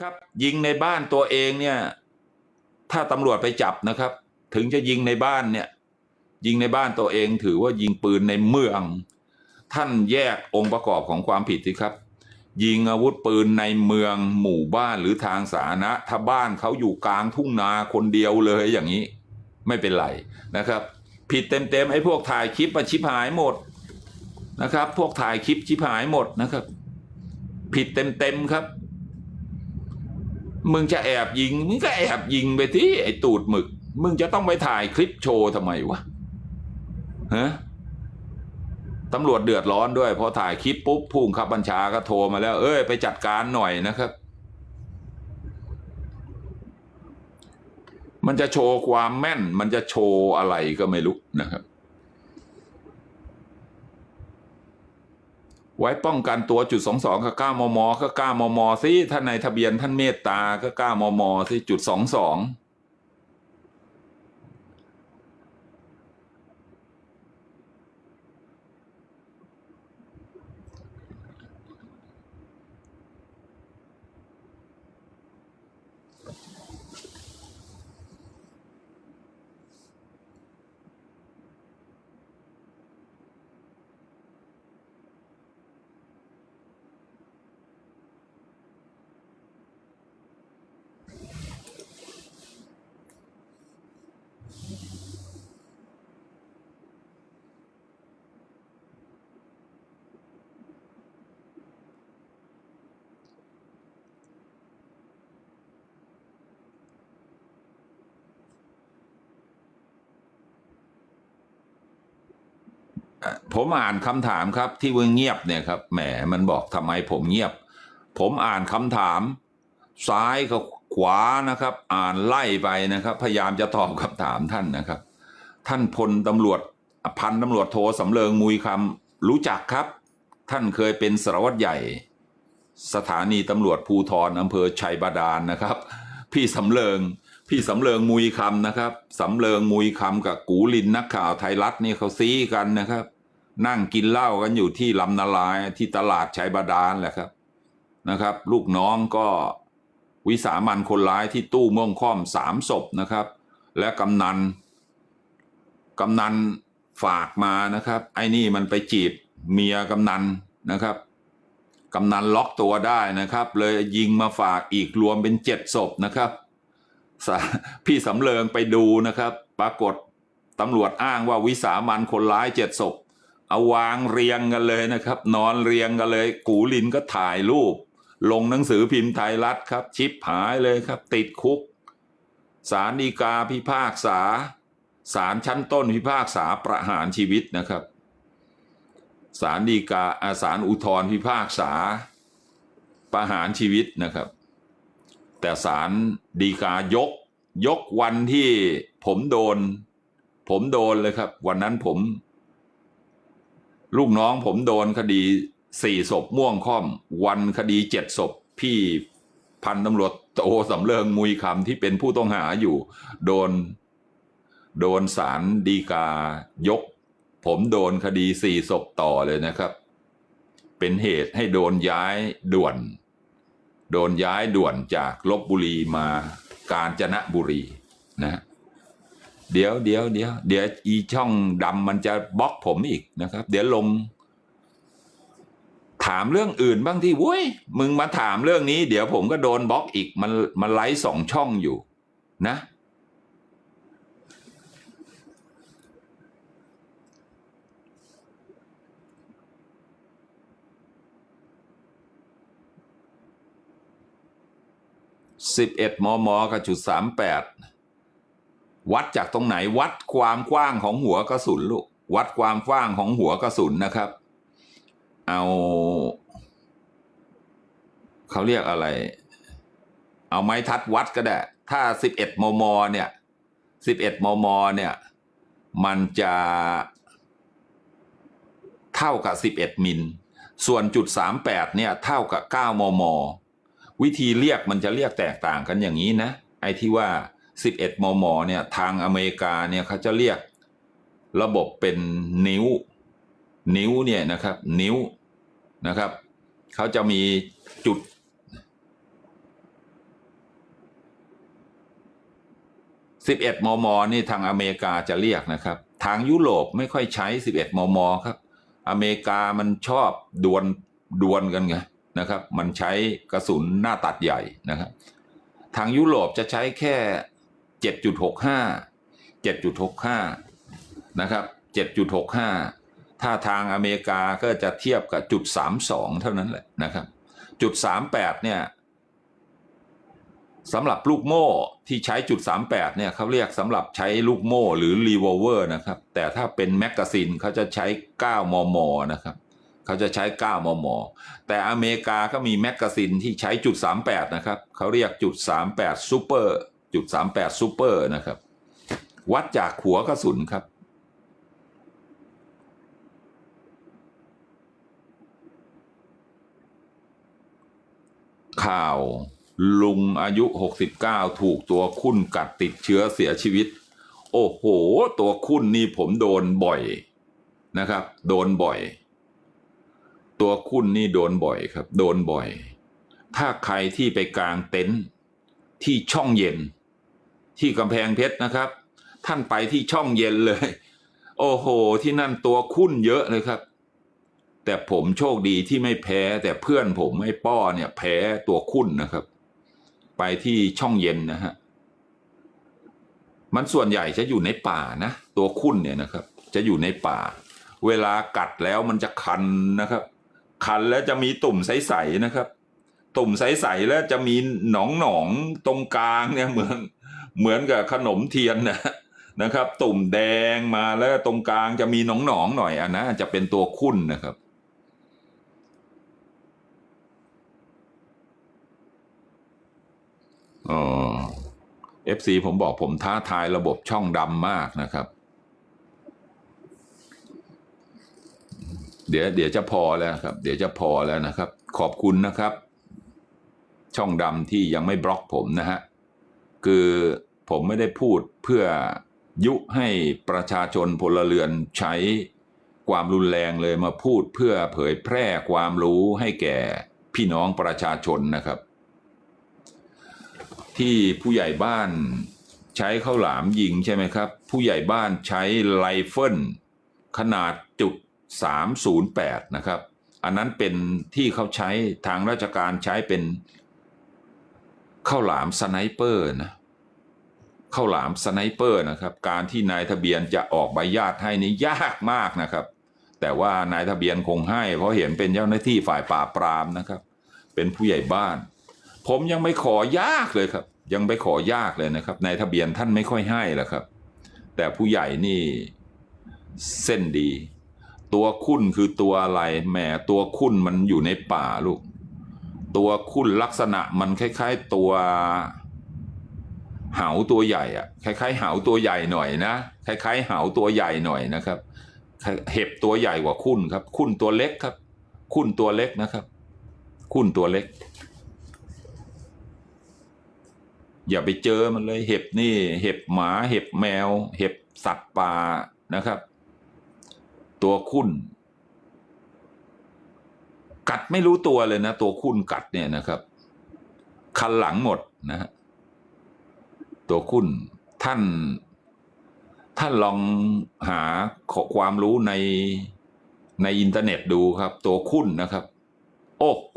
ครับ ยิงในบ้านตัวเองเนี่ย ถ้าตำรวจไปจับนะครับ ถึงจะยิงในบ้านเนี่ย ยิงในบ้านตัวเองถือว่ายิงปืนในเมือง ท่านแยกองค์ประกอบของความผิดสิครับ ยิงอาวุธปืนในเมือง หมู่บ้านหรือทางสาธารณะถ้าบ้านเขาอยู่กลางทุ่งนาคนเดียวเลยอย่างนี้ ไม่เป็นไรนะครับ ผิดเต็มๆไอ้พวกถ่ายคลิปมาชิบหายหมดนะครับ พวกถ่ายคลิปชิบหายหมดนะครับ ผิดเต็มๆครับ มึงจะแอบยิง มึงก็แอบยิงไปที่ไอ้ตูดหมึก มึงจะต้องไปถ่ายคลิปโชว์ทำไมวะฮะตำรวจเดือดร้อนด้วยพอถ่ายคลิปปุ๊บผู้บังคับบัญชาก็โทรมาแล้ว เอ้ยไปจัดการหน่อยนะครับ มันจะโชว์ความแม่น มันจะโชว์อะไรก็ไม่รู้นะครับ ไว้ป้องกันตัวจุดสองสองก็เก้ามมก็เก้ามมสิท่านในทะเบียนท่านเมตตาก็เก้ามมสิจุดสองสอง ผมอ่านคำถามครับที่ว่าเงียบเนี่ยครับแหมมันบอกทำไมผมเงียบ ผมอ่านคำถาม ซ้ายกับขวานะครับ อ่านไล่ไปนะครับ พยายามจะตอบคำถามท่านนะครับ ท่านพลตำรวจพันตำรวจโทสำเริงมุยคำรู้จักครับ ท่านเคยเป็นสารวัตรใหญ่ สถานีตำรวจภูทรอำเภอชัยบาดาลนะครับ พี่สำเริงพี่สำเริงมุยคำนะครับ สำเริงมุยคำกับกูลินนักข่าวไทยรัฐนี่เขาซีกันนะครับ นั่งกินเหล้ากันอยู่ที่ลำนาลายที่ตลาดชัยบาดาลแหละครับนะครับ ลูกน้องก็วิสามันคนร้ายที่ตู้เมืองค่อมสามศพนะครับ และกำนันกำนันฝากมานะครับ ไอ้นี่มันไปจีบเมียกำนันนะครับกำนันล็อกตัวได้นะครับ เลยยิงมาฝากอีกรวมเป็นเจ็ดศพนะครับ พี่สำเริงไปดูนะครับ ปรากฏตำรวจอ้างว่าวิสามันคนร้ายเจ็ดศพ เอาวางเรียงกันเลยนะครับ นอนเรียงกันเลย กูลินก็ถ่ายรูป ลงหนังสือพิมพ์ไทยรัฐครับ ชิปหายเลยครับ ติดคุกศาลฎีกาพิพากษาศาลชั้นต้นพิพากษาประหารชีวิตนะครับศาลฎีกาอาศาลอุทธรพิพากษา ประหารชีวิตนะครับ แต่ศาลฎีกายกยกวันที่ผมโดน ผมโดนเลยครับ วันนั้นผม ลูกน้องผมโดนคดีสี่ศพม่วงค่อม วันคดีเจ็ดศพพี่พันตำรวจโตสำเริงมุยคำที่เป็นผู้ต้องหาอยู่ โดน โดนสารดีกายก ผมโดนคดีสี่ศพต่อเลยนะครับ เป็นเหตุให้โดนย้ายด่วน โดนย้ายด่วนจากลบบุรีมา กาญจนบุรีนะฮะ เดี๋ยวเดี๋ยวเดี๋ยวเดี๋ยวอีช่องดำมันจะบล็อกผมอีกนะครับ เดี๋ยวลง ถามเรื่องอื่นบ้างที่วุ้ยมึงมาถามเรื่องนี้ เดี๋ยวผมก็โดนบล็อกอีก มันมันไลฟ์สองช่องอยู่ นะ สิบเอ็ดมมกับจุดสามแปด วัดจากตรงไหนวัดความกว้างของหัวกระสุนลูกวัดความกว้างของหัวกระสุนนะครับ เอาเขาเรียกอะไร เอาไม้ทัดวัดก็ได้ ถ้าสิบเอ็ดมมเนี่ยสิบเอ็ดมมเนี่ย มันจะเท่ากับสิบเอ็ดมิล ส่วนจุดสามแปดเนี่ย เท่ากับเก้ามม วิธีเรียกมันจะเรียกแตกต่างกันอย่างนี้นะ ไอ้ที่ว่า 11 มม เนี่ย ทางอเมริกาเนี่ยเขาจะเรียกระบบเป็นนิ้ว นิ้วเนี่ยนะครับ นิ้วนะครับเขาจะมีจุดสิบเอ็ดมม นี่ทางอเมริกาจะเรียกนะครับ ทางยุโรปไม่ค่อยใช้สิบเอ็ดมม ครับ อเมริกามันชอบดวนดวนกันไงนะครับ มันใช้กระสุนหน้าตัดใหญ่นะครับ ทางยุโรปจะใช้แค่ 7.65 7.65 นะครับ 7.65 ถ้าทางอเมริกาก็จะเทียบกับจุด 32 เท่านั้นแหละนะครับ จุด 38 เนี่ยสำหรับลูกโม่ที่ใช้จุด 38 เนี่ยเขาเรียกสำหรับใช้ลูกโม่หรือรีวอลเวอร์นะครับ แต่ถ้าเป็นแมกกาซีนเขาจะใช้ 9 มม นะครับเขาจะใช้ 9 มม แต่อเมริกาก็มีแมกกาซีนที่ใช้จุด 38 นะครับเขาเรียกจุด 38ซูเปอร์ จุด38ซูเปอร์นะครับ วัดจากหัวกระสุนครับ ข่าวลุงอายุ 69 ถูกตัวคุ้นกัดติดเชื้อเสียชีวิต โอ้โห ตัวคุ้นนี่ผมโดนบ่อยนะครับ โดนบ่อย ตัวคุ้นนี่โดนบ่อยครับ โดนบ่อย ถ้าใครที่ไปกลางเต็นท์ที่ช่องเย็น ที่กำแพงเพชรนะครับ ท่านไปที่ช่องเย็นเลย โอ้โห ที่นั่นตัวคุ้นเยอะเลยครับ แต่ผมโชคดีที่ไม่แพ้ แต่เพื่อนผมไอ้ป้อเนี่ยแพ้ตัวคุ้นนะครับ ไปที่ช่องเย็นนะฮะมันส่วนใหญ่จะอยู่ในป่านะ ตัวคุ้นเนี่ยนะครับ จะอยู่ในป่า เวลากัดแล้วมันจะคันนะครับ คันแล้วจะมีตุ่มใสๆนะครับ ตุ่มใสๆแล้วจะมีหนองหนองๆตรงกลางเนี่ยเหมือน เหมือนกับขนมเทียนนะนะครับ ตุ่มแดงมาแล้วตรงกลางจะมีหนองหนองๆหน่อยอันนะจะเป็นตัวคุ้นนะครับอ๋อ FC ผมบอกผมท้าทายระบบช่องดำมากนะครับ เดี๋ยวเดี๋ยวจะพอแล้วครับ เดี๋ยวจะพอแล้วนะครับ ขอบคุณนะครับ ช่องดำที่ยังไม่บล็อกผมนะฮะคือ ผมไม่ได้พูดเพื่อยุให้ประชาชนพลเรือนใช้ความรุนแรงเลยมาพูดเพื่อเผยแพร่ความรู้ให้แก่พี่น้องประชาชนนะครับ ที่ผู้ใหญ่บ้านใช้ข้าวหลามยิงใช่ไหมครับ ผู้ใหญ่บ้านใช้ไรเฟิลขนาดจุด308 นะครับ อันนั้นเป็นที่เขาใช้ทางราชการใช้เป็นข้าวหลามสไนเปอร์นะ ข้าวหลามสไนเปอร์นะครับ การที่นายทะเบียนจะออกใบญาตให้นี่ยากมากนะครับ แต่ว่านายทะเบียนคงให้ เพราะเห็นเป็นเจ้าหน้าที่ฝ่ายปราปรามนะครับ เป็นผู้ใหญ่บ้าน ผมยังไม่ขอยากเลยครับ ยังไปขอยากเลยนะครับนายทะเบียนท่านไม่ค่อยให้แหละครับ แต่ผู้ใหญ่นี่เส้นดี ตัวคุ้นคือตัวอะไรแหมตัวคุ้นมันอยู่ในป่าลูก ตัวคุ้นลักษณะมันคล้าย ๆ ตัว หาตัวใหญ่อะคล้ายๆเหาตัวใหญ่หน่อยนะคล้ายๆเหาตัวใหญ่หน่อยนะครับเห็บตัวใหญ่กว่าคุ้นครับ คุ้นตัวเล็กครับ คุ้นตัวเล็กนะครับ คุ้นตัวเล็ก อย่าไปเจอมันเลย เห็บนี่ เห็บหมา เห็บแมว เห็บสัตว์ป่านะครับ ตัวคุ้นกัดไม่รู้ตัวเลยนะ ตัวคุ้นกัดเนี่ยนะครับ คันหลังหมดนะฮะ ตัวคุ้นท่าน ท่านลองหาความรู้ในในอินเทอร์เน็ตดูครับ ตัวคุ้นนะครับ โอ้โห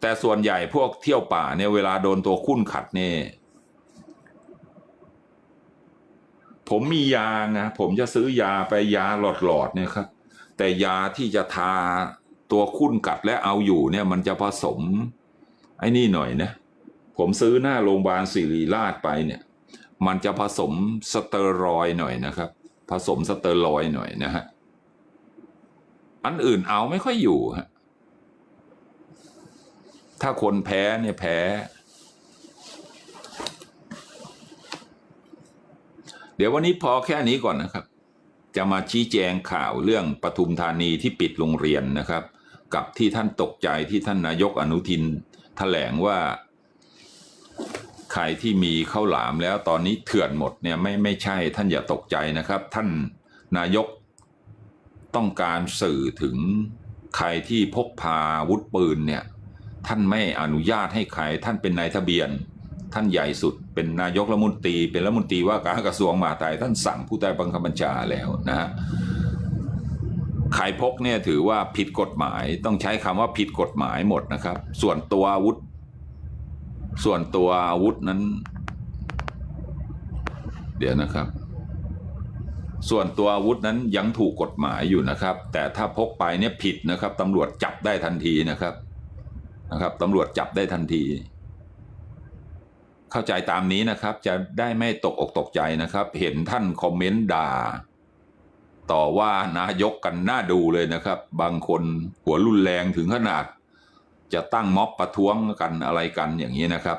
แต่ส่วนใหญ่พวกเที่ยวป่าเนี่ยเวลาโดนตัวคุ้นขัดเนี่ยผมมียานะผมจะซื้อยาไปยาหลอดหลอดๆเนี่ยครับ แต่ยาที่จะทาตัวคุ้นกัดและเอาอยู่เนี่ย มันจะผสม ไอ้นี่หน่อยนะ ผมซื้อหน้าโรงพยาบาลศิริราชไปเนี่ย มันจะผสมสเตอรอยหน่อยนะครับ ผสมสเตอรอยหน่อยนะฮะ อันอื่นเอาไม่ค่อยอยู่ฮะ ถ้าคนแพ้เนี่ยแพ้ เดี๋ยววันนี้พอแค่นี้ก่อนนะครับ จะมาชี้แจงข่าวเรื่องปทุมธานีที่ปิดโรงเรียนนะครับ กับที่ท่านตกใจที่ท่านนายกอนุทินแถลงว่า ใครที่มีข้าวหลามแล้วตอนนี้เถื่อนหมดเนี่ยไม่ไม่ใช่ท่านอย่าตกใจนะครับ ท่านนายกต้องการสื่อถึงใครที่พกพาอาวุธปืนเนี่ยท่านไม่อนุญาตให้ใครท่านเป็นนายทะเบียน ท่านใหญ่สุด เป็นนายกรัฐมนตรี เป็นรัฐมนตรีว่าการกระทรวงมหาดไทยท่านสั่งผู้ใต้บังคับบัญชาแล้วนะฮะใครพกเนี่ยถือว่าผิดกฎหมายต้องใช้คำว่าผิดกฎหมายหมดนะครับ ส่วนตัวอาวุธ ส่วนตัวอาวุธนั้น เดี๋ยวนะครับ ส่วนตัวอาวุธนั้นยังถูกกฎหมายอยู่นะครับ แต่ถ้าพกไปเนี่ยผิดนะครับตำรวจจับได้ทันทีนะครับนะครับตำรวจจับได้ทันที เข้าใจตามนี้นะครับ จะได้ไม่ตกอกตกใจนะครับ เห็นท่านคอมเมนต์ด่า ต่อว่านายกกันหน้าดูเลยนะครับ บางคนหัวรุนแรงถึงขนาด จะตั้งม็อบประท้วงกันอะไรกันอย่างนี้นะครับ